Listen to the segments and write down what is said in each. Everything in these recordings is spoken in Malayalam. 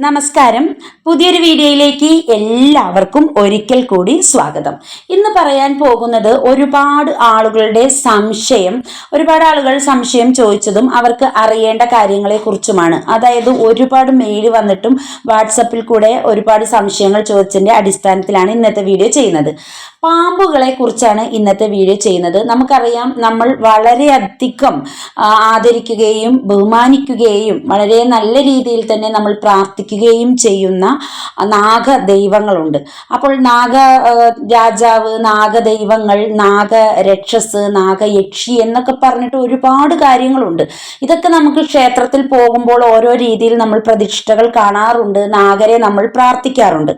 നമസ്കാരം. പുതിയൊരു വീഡിയോയിലേക്ക് എല്ലാവർക്കും ഒരിക്കൽ കൂടി സ്വാഗതം. ഇന്ന് പറയാൻ പോകുന്നത് ഒരുപാട് ആളുകളുടെ സംശയം ഒരുപാട് ആളുകൾ സംശയം ചോദിച്ചതും അവർക്ക് അറിയേണ്ട കാര്യങ്ങളെ കുറിച്ചുമാണ് അതായത് ഒരുപാട് മെയിൽ വന്നിട്ടും വാട്സപ്പിൽ കൂടെ ഒരുപാട് സംശയങ്ങൾ ചോദിച്ചതിന്റെ അടിസ്ഥാനത്തിലാണ് ഇന്നത്തെ വീഡിയോ ചെയ്യുന്നത്. പാമ്പുകളെ കുറിച്ചാണ് ഇന്നത്തെ വീഡിയോ ചെയ്യുന്നത്. നമുക്കറിയാം നമ്മൾ വളരെയധികം ആദരിക്കുകയും ബഹുമാനിക്കുകയും വളരെ നല്ല രീതിയിൽ തന്നെ നമ്മൾ പ്രാർത്ഥിക്കുകയും ചെയ്യുന്ന നാഗ ദൈവങ്ങളുണ്ട് അപ്പോൾ നാഗ രാജാവ് നാഗദൈവങ്ങൾ നാഗരക്ഷസ് നാഗയക്ഷി എന്നൊക്കെ പറഞ്ഞിട്ട് ഒരുപാട് കാര്യങ്ങളുണ്ട്. ഇതൊക്കെ നമുക്ക് ക്ഷേത്രത്തിൽ പോകുമ്പോൾ ഓരോ രീതിയിൽ നമ്മൾ പ്രതിഷ്ഠകൾ കാണാറുണ്ട് നാഗരെ നമ്മൾ പ്രാർത്ഥിക്കാറുണ്ട്.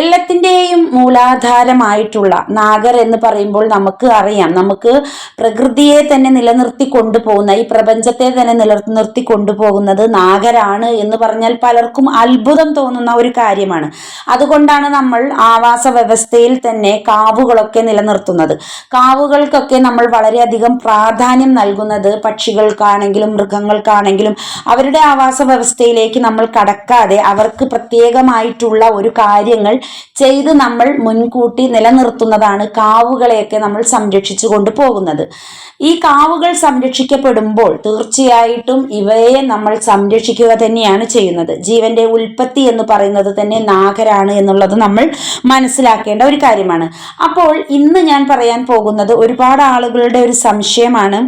എല്ലാത്തിന്റെയും മൂലാധാരമായിട്ടുള്ള നാഗർ എന്ന് പറയുമ്പോൾ നമുക്ക് അറിയാം. നമുക്ക് പ്രകൃതിയെ തന്നെ നിലനിർത്തി കൊണ്ടുപോകുന്ന ഈ പ്രപഞ്ചത്തെ തന്നെ നിലനിർത്തി കൊണ്ടുപോകുന്നത് നാഗരാണ് എന്ന് പറഞ്ഞാൽ പലർക്കും അത്ഭുതം തോന്നുന്ന ഒരു കാര്യമാണ്. അതുകൊണ്ടാണ് നമ്മൾ ആവാസ വ്യവസ്ഥയിൽ തന്നെ കാവുകളൊക്കെ നിലനിർത്തുന്നത്. കാവുകൾക്കൊക്കെ നമ്മൾ വളരെയധികം പ്രാധാന്യം നൽകുന്നത് പക്ഷികൾക്കാണെങ്കിലും മൃഗങ്ങൾക്കാണെങ്കിലും അവരുടെ ആവാസ വ്യവസ്ഥയിലേക്ക് നമ്മൾ കടക്കാതെ അവർക്ക് പ്രത്യേകമായിട്ടുള്ള ഒരു കാര്യങ്ങൾ ചെയ്ത് നമ്മൾ മുൻകൂട്ടി നിലനിർത്തുന്നതാണ് കാവുകളെയൊക്കെ നമ്മൾ സംരക്ഷിച്ചു കൊണ്ടുപോകുന്നത് ഈ കാവുകൾ സംരക്ഷിക്കപ്പെടുമ്പോൾ തീർച്ചയായിട്ടും ഇവയെ നമ്മൾ സംരക്ഷിക്കുക തന്നെയാണ് ചെയ്യുന്നത്. ജീവന്റെ ഉൽപ്പത്തി എന്ന് പറയുന്നത് തന്നെ നാഗരാണ് എന്നുള്ളത് നമ്മൾ മനസ്സിലാക്കേണ്ട ഒരു കാര്യമാണ്. അപ്പോൾ ഇന്ന് ഞാൻ പറയാൻ പോകുന്നത് ഒരുപാട് ആളുകളുടെ ഒരു സംശയമാണ്.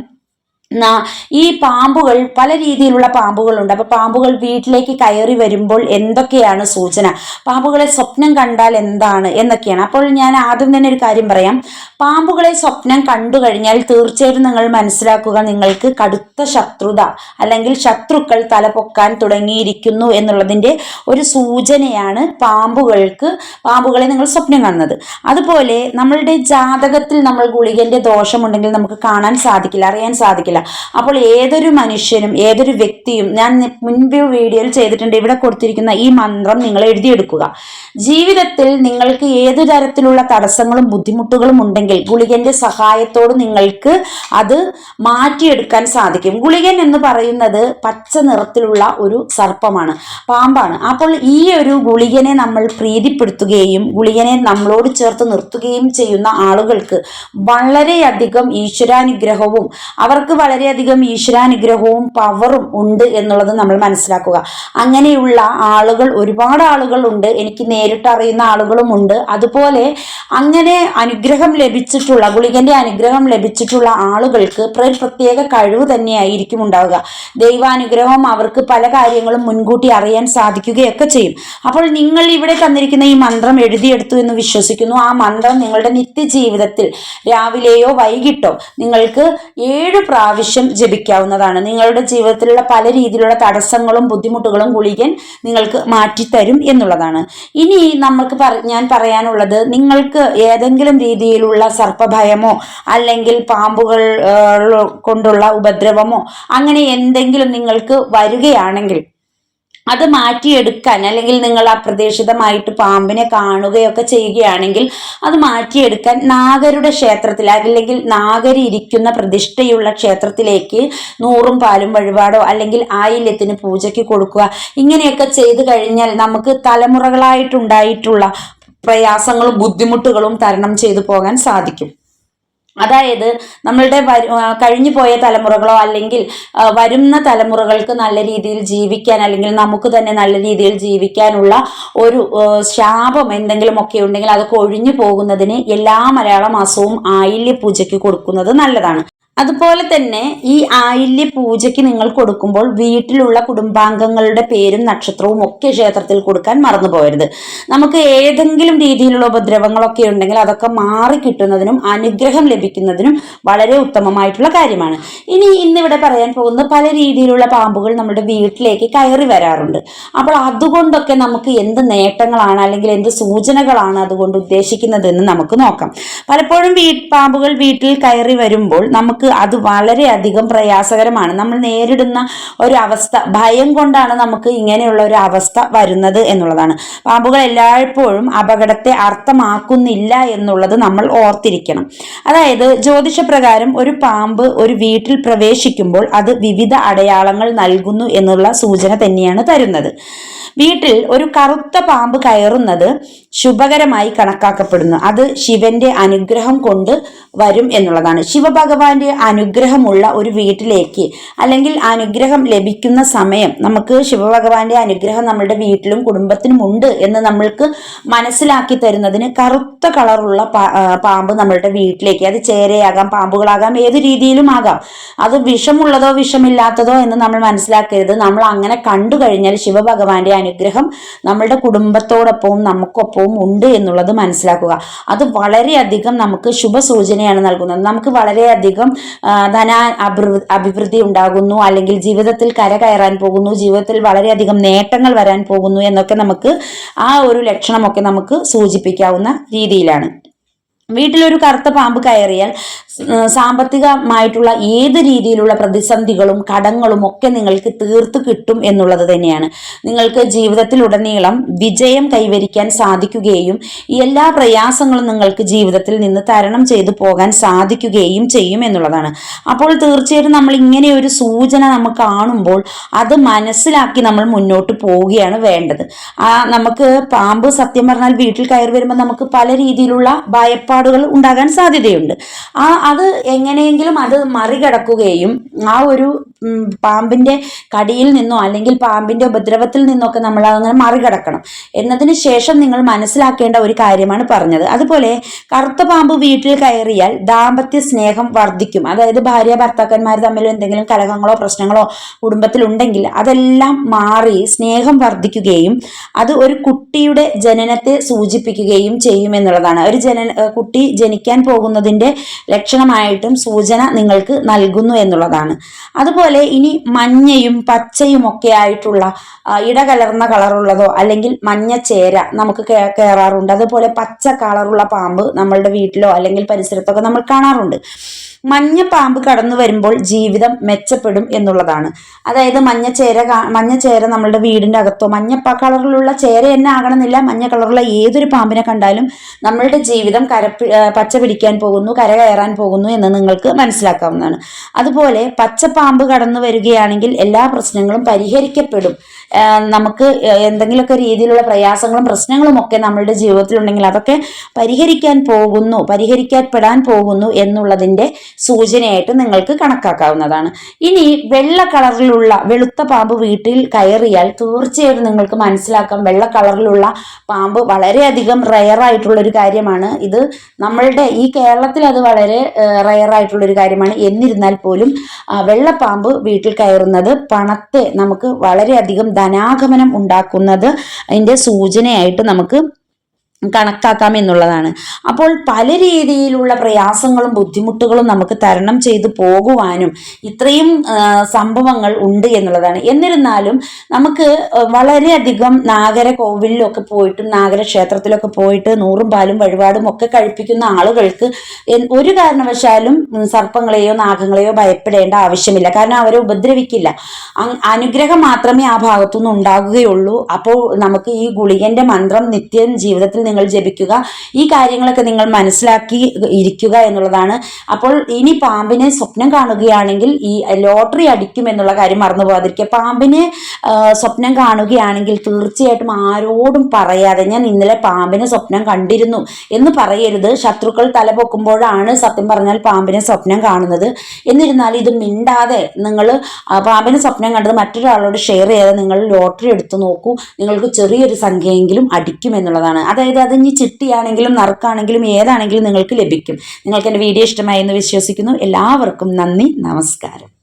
ഈ പാമ്പുകൾ പല രീതിയിലുള്ള പാമ്പുകളുണ്ട്. അപ്പോൾ പാമ്പുകൾ വീട്ടിലേക്ക് കയറി വരുമ്പോൾ എന്തൊക്കെയാണ് സൂചന? പാമ്പുകളെ സ്വപ്നം കണ്ടാൽ എന്താണ് എന്നൊക്കെയാണ്. അപ്പോൾ ഞാൻ ആദ്യം തന്നെ ഒരു കാര്യം പറയാം. പാമ്പുകളെ സ്വപ്നം കണ്ടു കഴിഞ്ഞാൽ തീർച്ചയായിട്ടും നിങ്ങൾ മനസ്സിലാക്കുക നിങ്ങൾക്ക് കടുത്ത ശത്രുത അല്ലെങ്കിൽ ശത്രുക്കൾ തലപൊക്കാൻ തുടങ്ങിയിരിക്കുന്നു എന്നുള്ളതിന്റെ ഒരു സൂചനയാണ് പാമ്പുകൾക്ക് പാമ്പുകളെ നിങ്ങൾ സ്വപ്നം കാണുന്നത്. അതുപോലെ നമ്മളുടെ ജാതകത്തിൽ നമ്മൾ ഗുളികന്റെ ദോഷമുണ്ടെങ്കിൽ നമുക്ക് കാണാൻ സാധിക്കില്ല അറിയാൻ സാധിക്കില്ല. അപ്പോൾ ഏതൊരു മനുഷ്യനും ഏതൊരു വ്യക്തിയും ഞാൻ മുൻപ് വീഡിയോയിൽ ചെയ്തിട്ടുണ്ട് ഇവിടെ കൊടുത്തിരിക്കുന്ന ഈ മന്ത്രം നിങ്ങൾ എഴുതിയെടുക്കുക. ജീവിതത്തിൽ നിങ്ങൾക്ക് ഏതു തരത്തിലുള്ള തടസ്സങ്ങളും ബുദ്ധിമുട്ടുകളും ഉണ്ടെങ്കിൽ ഗുളികന്റെ സഹായത്തോട് നിങ്ങൾക്ക് അത് മാറ്റിയെടുക്കാൻ സാധിക്കും. ഗുളികൻ എന്ന് പറയുന്നത് പച്ച നിറത്തിലുള്ള ഒരു സർപ്പമാണ് പാമ്പാണ്. അപ്പോൾ ഈ ഒരു ഗുളികനെ നമ്മൾ പ്രീതിപ്പെടുത്തുകയും ഗുളികനെ നമ്മളോട് ചേർത്ത് നിർത്തുകയും ചെയ്യുന്ന ആളുകൾക്ക് വളരെയധികം ഈശ്വരാനുഗ്രഹവും അവർക്ക് വളരെയധികം ഈശ്വരാനുഗ്രഹവും പവറും ഉണ്ട് എന്നുള്ളത് നമ്മൾ മനസ്സിലാക്കുക. അങ്ങനെയുള്ള ആളുകൾ ഒരുപാട് ആളുകൾ ഉണ്ട് എനിക്ക് നേരിട്ട് അറിയുന്ന ആളുകളും ഉണ്ട്. അതുപോലെ അങ്ങനെ അനുഗ്രഹം ലഭിച്ചിട്ടുള്ള ഗുളികന്റെ അനുഗ്രഹം ലഭിച്ചിട്ടുള്ള ആളുകൾക്ക് പ്ര- പ്രത്യേക കഴിവ് തന്നെയായിരിക്കും ഉണ്ടാവുക. ദൈവാനുഗ്രഹം അവർക്ക് പല കാര്യങ്ങളും മുൻകൂട്ടി അറിയാൻ സാധിക്കുകയൊക്കെ ചെയ്യും. അപ്പോൾ നിങ്ങൾ ഇവിടെ തന്നിരിക്കുന്ന ഈ മന്ത്രം എഴുതിയെടുത്തു എന്ന് വിശ്വസിക്കുന്നു. ആ മന്ത്രം നിങ്ങളുടെ നിത്യജീവിതത്തിൽ രാവിലെയോ വൈകിട്ടോ നിങ്ങൾക്ക് ഏഴ് പ്രാവശ്യം ജപിക്കാവുന്നതാണ്. നിങ്ങളുടെ ജീവിതത്തിലുള്ള പല രീതിയിലുള്ള തടസ്സങ്ങളും ബുദ്ധിമുട്ടുകളും ഗുളികൻ നിങ്ങൾക്ക് മാറ്റിത്തരും എന്നുള്ളതാണ്. ഇനി നമ്മൾക്ക് ഞാൻ പറയാനുള്ളത് നിങ്ങൾക്ക് ഏതെങ്കിലും രീതിയിലുള്ള സർപ്പഭയമോ അല്ലെങ്കിൽ പാമ്പുകൾ കൊണ്ടുള്ള ഉപദ്രവമോ അങ്ങനെ എന്തെങ്കിലും നിങ്ങൾക്ക് വരികയാണെങ്കിൽ അത് മാറ്റിയെടുക്കാൻ അല്ലെങ്കിൽ നിങ്ങൾ അപ്രതീക്ഷിതമായിട്ട് പാമ്പിനെ കാണുകയൊക്കെ ചെയ്യുകയാണെങ്കിൽ അത് മാറ്റിയെടുക്കാൻ നാഗരുടെ ക്ഷേത്രത്തിൽ അല്ലെങ്കിൽ നാഗരി ഇരിക്കുന്ന പ്രതിഷ്ഠയുള്ള ക്ഷേത്രത്തിലേക്ക് നൂറും പാലും വഴിപാടോ അല്ലെങ്കിൽ ആയില്യത്തിന് പൂജയ്ക്ക് കൊടുക്കുക. ഇങ്ങനെയൊക്കെ ചെയ്തു കഴിഞ്ഞാൽ നമുക്ക് തലമുറകളായിട്ടുണ്ടായിട്ടുള്ള പ്രയാസങ്ങളും ബുദ്ധിമുട്ടുകളും തരണം ചെയ്തു പോകാൻ സാധിക്കും. അതായത് നമ്മളുടെ കഴിഞ്ഞു പോയ തലമുറകളോ അല്ലെങ്കിൽ വരുന്ന തലമുറകൾക്ക് നല്ല രീതിയിൽ ജീവിക്കാൻ അല്ലെങ്കിൽ നമുക്ക് തന്നെ നല്ല രീതിയിൽ ജീവിക്കാനുള്ള ഒരു ശാപം എന്തെങ്കിലും ഒക്കെ ഉണ്ടെങ്കിൽ അത് ഒഴിഞ്ഞു പോകുന്നതിന് എല്ലാ മലയാള മാസവും ആയില്യ പൂജയ്ക്ക് കൊടുക്കുന്നത് നല്ലതാണ്. അതുപോലെ തന്നെ ഈ ആയില്യ പൂജയ്ക്ക് നിങ്ങൾ കൊടുക്കുമ്പോൾ വീട്ടിലുള്ള കുടുംബാംഗങ്ങളുടെ പേരും നക്ഷത്രവും ഒക്കെ ക്ഷേത്രത്തിൽ കൊടുക്കാൻ മറന്നു പോകരുത്. നമുക്ക് ഏതെങ്കിലും രീതിയിലുള്ള ഉപദ്രവങ്ങളൊക്കെ ഉണ്ടെങ്കിൽ അതൊക്കെ മാറി കിട്ടുന്നതിനും അനുഗ്രഹം ലഭിക്കുന്നതിനും വളരെ ഉത്തമമായിട്ടുള്ള കാര്യമാണ്. ഇനി ഇന്നിവിടെ പറയാൻ പോകുന്ന പല രീതിയിലുള്ള പാമ്പുകൾ നമ്മുടെ വീട്ടിലേക്ക് കയറി വരാറുണ്ട്. അപ്പോൾ അതുകൊണ്ടൊക്കെ നമുക്ക് എന്ത് നേട്ടങ്ങളാണ് അല്ലെങ്കിൽ എന്ത് സൂചനകളാണ് അതുകൊണ്ട് ഉദ്ദേശിക്കുന്നതെന്ന് നമുക്ക് നോക്കാം. പലപ്പോഴും വീ പാമ്പുകൾ വീട്ടിൽ കയറി വരുമ്പോൾ നമുക്ക് നമുക്ക് അത് വളരെയധികം പ്രയാസകരമാണ്. നമ്മൾ നേരിടുന്ന ഒരു അവസ്ഥ ഭയം കൊണ്ടാണ് നമുക്ക് ഇങ്ങനെയുള്ള ഒരു അവസ്ഥ വരുന്നത് എന്നുള്ളതാണ്. പാമ്പുകൾ എല്ലായ്പ്പോഴും അപകടത്തെ അർത്ഥമാക്കുന്നില്ല എന്നുള്ളത് നമ്മൾ ഓർത്തിരിക്കണം. അതായത് ജ്യോതിഷപ്രകാരം ഒരു പാമ്പ് ഒരു വീട്ടിൽ പ്രവേശിക്കുമ്പോൾ അത് വിവിധ അടയാളങ്ങൾ നൽകുന്നു എന്നുള്ള സൂചന തന്നെയാണ് തരുന്നത്. വീട്ടിൽ ഒരു കറുത്ത പാമ്പ് കയറുന്നത് ശുഭകരമായി കണക്കാക്കപ്പെടുന്നു. അത് ശിവന്റെ അനുഗ്രഹം കൊണ്ട് വരും എന്നുള്ളതാണ്. ശിവഭഗവാന്റെ അനുഗ്രഹമുള്ള ഒരു വീട്ടിലേക്ക് അല്ലെങ്കിൽ അനുഗ്രഹം ലഭിക്കുന്ന സമയം നമുക്ക് ശിവഭഗവാന്റെ അനുഗ്രഹം നമ്മുടെ വീട്ടിലും കുടുംബത്തിനും ഉണ്ട് എന്ന് നമ്മൾക്ക് മനസ്സിലാക്കി തരുന്നതിന് കറുത്ത കളറുള്ള പാമ്പ് നമ്മളുടെ വീട്ടിലേക്ക് അത് ചേരയാകാം പാമ്പുകളാകാം ഏത് രീതിയിലും ആകാം. അത് വിഷമുള്ളതോ വിഷമില്ലാത്തതോ എന്ന് നമ്മൾ മനസ്സിലാക്കരുത്. നമ്മൾ അങ്ങനെ കണ്ടു കഴിഞ്ഞാൽ ശിവഭഗവാന്റെ അനുഗ്രഹം നമ്മളുടെ കുടുംബത്തോടൊപ്പവും നമുക്കൊപ്പവും ഉണ്ട് എന്നുള്ളത് മനസ്സിലാക്കുക. അത് വളരെയധികം നമുക്ക് ശുഭസൂചനയാണ് നൽകുന്നത്. നമുക്ക് വളരെയധികം ധന അഭിവൃദ്ധി ഉണ്ടാകുന്നു അല്ലെങ്കിൽ ജീവിതത്തിൽ കര കയറാൻ പോകുന്നു ജീവിതത്തിൽ വളരെയധികം നേട്ടങ്ങൾ വരാൻ പോകുന്നു എന്നൊക്കെ നമുക്ക് ആ ഒരു ലക്ഷണമൊക്കെ നമുക്ക് സൂചിപ്പിക്കാവുന്ന രീതിയിലാണ്. വീട്ടിലൊരു കറുത്ത പാമ്പ് കയറിയാൽ സാമ്പത്തികമായിട്ടുള്ള ഏത് രീതിയിലുള്ള പ്രതിസന്ധികളും കടങ്ങളും ഒക്കെ നിങ്ങൾക്ക് തീർത്ത് കിട്ടും എന്നുള്ളത് തന്നെയാണ്. നിങ്ങൾക്ക് ജീവിതത്തിലുടനീളം വിജയം കൈവരിക്കാൻ സാധിക്കുകയും എല്ലാ പ്രയാസങ്ങളും നിങ്ങൾക്ക് ജീവിതത്തിൽ നിന്ന് തരണം ചെയ്തു പോകാൻ സാധിക്കുകയും ചെയ്യും എന്നുള്ളതാണ്. അപ്പോൾ തീർച്ചയായിട്ടും നമ്മൾ ഇങ്ങനെ ഒരു സൂചന നമുക്ക് കാണുമ്പോൾ അത് മനസ്സിലാക്കി നമ്മൾ മുന്നോട്ട് പോവുകയാണ് വേണ്ടത്. ആ നമുക്ക് പാമ്പ് സത്യം പറഞ്ഞാൽ വീട്ടിൽ കയറി വരുമ്പോൾ നമുക്ക് പല രീതിയിലുള്ള ഭയപ്പാടുകൾ ഉണ്ടാകാൻ സാധ്യതയുണ്ട്. ആ അത് എങ്ങനെയെങ്കിലും അത് മറികടക്കുകയും ആ ഒരു പാമ്പിന്റെ കടിയിൽ നിന്നോ അല്ലെങ്കിൽ പാമ്പിന്റെ ഉപദ്രവത്തിൽ നിന്നൊക്കെ നമ്മൾ അങ്ങനെ മറികടക്കണം. എന്നതിന് ശേഷം നിങ്ങൾ മനസ്സിലാക്കേണ്ട ഒരു കാര്യമാണ് പറഞ്ഞത്. അതുപോലെ കറുത്ത പാമ്പ് വീട്ടിൽ കയറിയാൽ ദാമ്പത്യ സ്നേഹം വർദ്ധിക്കും. അതായത് ഭാര്യ ഭർത്താക്കന്മാർ തമ്മിൽ എന്തെങ്കിലും കലഹങ്ങളോ പ്രശ്നങ്ങളോ കുടുംബത്തിൽ ഉണ്ടെങ്കിൽ അതെല്ലാം മാറി സ്നേഹം വർദ്ധിക്കുകയും അത് ഒരു കുട്ടിയുടെ ജനനത്തെ സൂചിപ്പിക്കുകയും ചെയ്യും എന്നുള്ളതാണ്. ഒരു ജനന കുട്ടി ജനിക്കാൻ പോകുന്നതിന്റെ ലക്ഷണമായിട്ടും സൂചന നിങ്ങൾക്ക് നൽകുന്നു എന്നുള്ളതാണ്. അതുപോലെ ഇനി മഞ്ഞയും പച്ചയും ഒക്കെ ആയിട്ടുള്ള ഇടകലർന്ന കളറുള്ളതോ അല്ലെങ്കിൽ മഞ്ഞ ചേര നമുക്ക് കയറാറുണ്ട് അതുപോലെ പച്ച കളറുള്ള പാമ്പ് നമ്മളുടെ വീട്ടിലോ അല്ലെങ്കിൽ പരിസരത്തൊക്കെ നമ്മൾ കാണാറുണ്ട്. മഞ്ഞ പാമ്പ് കടന്നു വരുമ്പോൾ ജീവിതം മെച്ചപ്പെടും എന്നുള്ളതാണ്. അതായത് മഞ്ഞ ചേര മഞ്ഞ ചേര നമ്മളുടെ വീടിന്റെ അകത്തോ മഞ്ഞ കളറിലുള്ള ചേര തന്നെ ആകണമെന്നില്ല. മഞ്ഞ കളറുള്ള ഏതൊരു പാമ്പിനെ കണ്ടാലും നമ്മളുടെ ജീവിതം കര പച്ച പിടിക്കാൻ പോകുന്നു കര കയറാൻ പോകുന്നു എന്ന് നിങ്ങൾക്ക് മനസ്സിലാക്കാവുന്നതാണ്. അതുപോലെ പച്ച പാമ്പ് കടന്നു വരികയാണെങ്കിൽ എല്ലാ പ്രശ്നങ്ങളും പരിഹരിക്കപ്പെടും. നമുക്ക് എന്തെങ്കിലുമൊക്കെ രീതിയിലുള്ള പ്രയാസങ്ങളും പ്രശ്നങ്ങളും ഒക്കെ നമ്മളുടെ ജീവിതത്തിലുണ്ടെങ്കിൽ അതൊക്കെ പരിഹരിക്കാൻ പോകുന്നു പരിഹരിക്കപ്പെടാൻ പോകുന്നു എന്നുള്ളതിന്റെ സൂചനയായിട്ട് നിങ്ങൾക്ക് കണക്കാക്കാവുന്നതാണ്. ഇനി വെള്ള കളറിലുള്ള വെളുത്ത പാമ്പ് വീട്ടിൽ കയറിയാൽ തീർച്ചയായും നിങ്ങൾക്ക് മനസ്സിലാക്കാം. വെള്ള കളറിലുള്ള പാമ്പ് വളരെയധികം റയർ ആയിട്ടുള്ള ഒരു കാര്യമാണ്. ഇത് നമ്മളുടെ ഈ കേരളത്തിൽ അത് വളരെ റയർ ആയിട്ടുള്ള ഒരു കാര്യമാണ്. എന്നിരുന്നാൽ പോലും വെള്ളപ്പാമ്പ് വീട്ടിൽ കയറുന്നത് പണത്തെ നമുക്ക് വളരെയധികം ധനാഗമനം ഉണ്ടാക്കുന്നത്. അതിന്റെ സൂചനയായിട്ട് നമുക്ക് കണക്കാക്കാം എന്നുള്ളതാണ്. അപ്പോൾ പല രീതിയിലുള്ള പ്രയാസങ്ങളും ബുദ്ധിമുട്ടുകളും നമുക്ക് തരണം ചെയ്തു പോകുവാനും ഇത്രയും സംഭവങ്ങൾ ഉണ്ട് എന്നുള്ളതാണ്. എന്നിരുന്നാലും നമുക്ക് വളരെയധികം നാഗര കോവിലിലൊക്കെ പോയിട്ടും നാഗര ക്ഷേത്രത്തിലൊക്കെ പോയിട്ട് നൂറും പാലും വഴിപാടും ഒക്കെ കഴിപ്പിക്കുന്ന ആളുകൾക്ക് ഒരു കാരണവശാലും സർപ്പങ്ങളെയോ നാഗങ്ങളെയോ ഭയപ്പെടേണ്ട ആവശ്യമില്ല. കാരണം അവരെ ഉപദ്രവിക്കില്ല. അനുഗ്രഹം മാത്രമേ ആ ഭാഗത്തുനിന്ന് ഉണ്ടാകുകയുള്ളൂ. അപ്പോൾ നമുക്ക് ഈ ഗുളികന്റെ മന്ത്രം നിത്യം ജീവിതത്തിൽ നിങ്ങൾ ജപിക്കുക. ഈ കാര്യങ്ങളൊക്കെ നിങ്ങൾ മനസ്സിലാക്കി ഇരിക്കുക എന്നുള്ളതാണ്. അപ്പോൾ ഇനി പാമ്പിനെ സ്വപ്നം കാണുകയാണെങ്കിൽ ഈ ലോട്ടറി അടിക്കും എന്നുള്ള കാര്യം മറന്നു പോകാതിരിക്കുക. പാമ്പിനെ സ്വപ്നം കാണുകയാണെങ്കിൽ തീർച്ചയായിട്ടും ആരോടും പറയാതെ ഞാൻ ഇന്നലെ പാമ്പിനെ സ്വപ്നം കണ്ടിരുന്നു എന്ന് പറയരുത്. ശത്രുക്കൾ തല പൊക്കുമ്പോഴാണ് സത്യം പറഞ്ഞാൽ പാമ്പിനെ സ്വപ്നം കാണുന്നത്. എന്നിരുന്നാൽ ഇത് മിണ്ടാതെ നിങ്ങൾ പാമ്പിനെ സ്വപ്നം കണ്ടത് മറ്റൊരാളോട് ഷെയർ ചെയ്യാതെ നിങ്ങൾ ലോട്ടറി എടുത്തു നോക്കൂ. നിങ്ങൾക്ക് ചെറിയൊരു സംഖ്യയെങ്കിലും അടിക്കും എന്നുള്ളതാണ്. അതായത് അത് ഇനി ചിട്ടിയാണെങ്കിലും നറുക്കാണെങ്കിലും ഏതാണെങ്കിലും നിങ്ങൾക്ക് ലഭിക്കും. നിങ്ങൾക്ക് എന്റെ വീഡിയോ ഇഷ്ടമായി എന്ന് വിശ്വസിക്കുന്നു. എല്ലാവർക്കും നന്ദി. നമസ്കാരം.